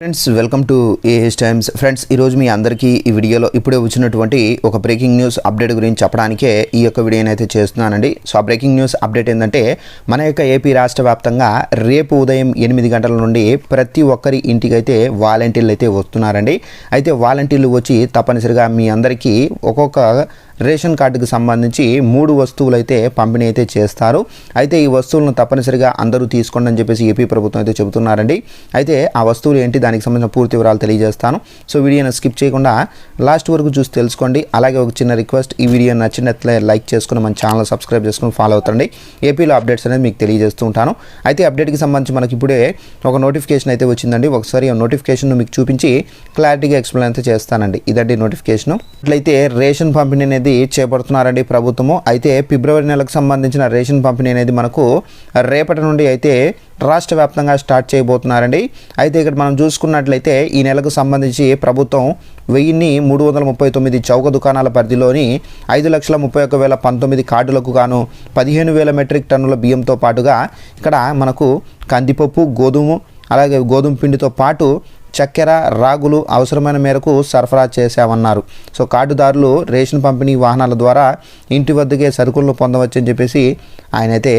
Friends welcome to AH Times friends ఈరోజు మీ అందరికీ ఈ వీడియోలో ఇప్పుడే వచ్చినటువంటి ఒక బ్రేకింగ్ న్యూస్ అప్డేట్ గురించి చెప్పడానికే ఈ యొక్క వీడియోని అయితే చేస్తున్నానండి. సో ఆ బ్రేకింగ్ న్యూస్ అప్డేట్ ఏంటంటే మన యొక్క ఏపీ రాష్ట్ర వ్యాప్తంగా రేపు ఉదయం ఎనిమిది గంటల నుండి ప్రతి ఒక్కరి ఇంటికైతే వాలంటీర్లు అయితే వస్తున్నారండి. అయితే వాలంటీర్లు వచ్చి తప్పనిసరిగా మీ అందరికీ ఒక్కొక్క రేషన్ కార్డుకు సంబంధించి మూడు వస్తువులు అయితే పంపిణీ అయితే చేస్తారు. అయితే ఈ వస్తువులను తప్పనిసరిగా అందరూ తీసుకోండి అని చెప్పేసి ఏపీ ప్రభుత్వం అయితే చెబుతున్నారండి. అయితే ఆ వస్తువులు ఏంటి? దానికి సంబంధించిన పూర్తి వివరాలు తెలియజేస్తాను. సో వీడియోని స్కిప్ చేయకుండా లాస్ట్ వరకు చూసి తెలుసుకోండి. అలాగే ఒక చిన్న రిక్వెస్ట్ ఈ వీడియో నచ్చినట్లే లైక్ చేసుకుని మన ఛానల్ సబ్స్క్రైబ్ చేసుకుని ఫాలో అవుతండి ఏపీలో అప్డేట్స్ అనేది మీకు తెలియజేస్తూ ఉంటాను. అయితే అప్డేట్కి సంబంధించి మనకి ఇప్పుడే ఒక నోటిఫికేషన్ అయితే వచ్చిందండి. ఒకసారి ఆ నోటిఫికేషన్ మీకు చూపించి క్లారిటీగా ఎక్స్ప్లెయిన్ అయితే చేస్తానండి. ఇదండి నోటిఫికేషన్. అట్లయితే రేషన్ పంపిణీ అనేది చేపడుతున్నారండి ప్రభుత్వము. అయితే ఫిబ్రవరి నెలకు సంబంధించిన రేషన్ పంపిణీ అనేది మనకు రేపటి నుండి అయితే రాష్ట్ర వ్యాప్తంగా స్టార్ట్ చేయబోతున్నారండి. అయితే ఇక్కడ మనం చూసుకున్నట్లయితే ఈ నెలకు సంబంధించి ప్రభుత్వం వెయ్యిన్ని మూడు వందల ముప్పై తొమ్మిది చౌక దుకాణాల పరిధిలోని ఐదు లక్షల ముప్పై ఒక వేల పంతొమ్మిది కార్డులకు గాను పదిహేను వేల మెట్రిక్ టన్నుల బియ్యంతో పాటుగా ఇక్కడ మనకు కందిపప్పు గోధుమ అలాగే గోధుమ పిండితో పాటు చక్కెర రాగులు అవసరమైన మేరకు సరఫరా చేశామన్నారు. సో కార్డుదారులు రేషన్ పంపిణీ వాహనాల ద్వారా ఇంటి వద్దకే సరుకులను పొందవచ్చని చెప్పేసి ఆయనైతే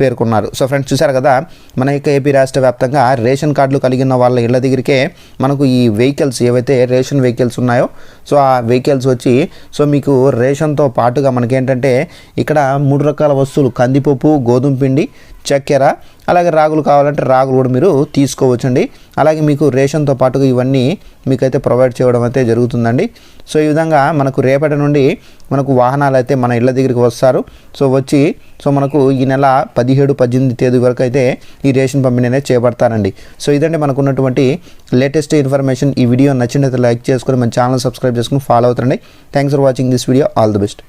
పేర్కొన్నారు. సో ఫ్రెండ్స్ చూసారు కదా మన యొక్క ఏపీ రాష్ట్ర వ్యాప్తంగా రేషన్ కార్డులు కలిగిన వాళ్ళ ఇళ్ళ దగ్గరికే మనకు ఈ వెహికల్స్ ఏవైతే రేషన్ వెహికల్స్ ఉన్నాయో సో ఆ వెహికల్స్ వచ్చి సో మీకు రేషన్తో పాటుగా మనకేంటంటే ఇక్కడ మూడు రకాల వస్తువులు కందిపప్పు గోధుమ పిండి చక్కెర అలాగే రాగులు కావాలంటే రాగులు కూడా మీరు తీసుకోవచ్చండి. అలాగే మీకు రేషన్తో పాటుగా ఇవన్నీ మీకైతే ప్రొవైడ్ చేయడం అయితే జరుగుతుందండి. సో ఈ విధంగా మనకు రేపటి నుండి మనకు వాహనాలు అయితే మన ఇళ్ళ దగ్గరికి వస్తారు. సో వచ్చి సో మనకు ఈ నెల పదిహేడు పద్దెనిమిది తేదీ వరకు అయితే ఈ రేషన్ పంపిణీ అనేది చేపడతారండి. సో ఇదండి మనకు ఉన్నటువంటి లేటెస్ట్ ఇన్ఫర్మేషన్. ఈ వీడియో నచ్చినట్లయితే లైక్ చేసుకొని మన ఛానల్ సబ్స్క్రైబ్ చేసుకుని ఫాలో అవుతారండి thanks for watching this video all the best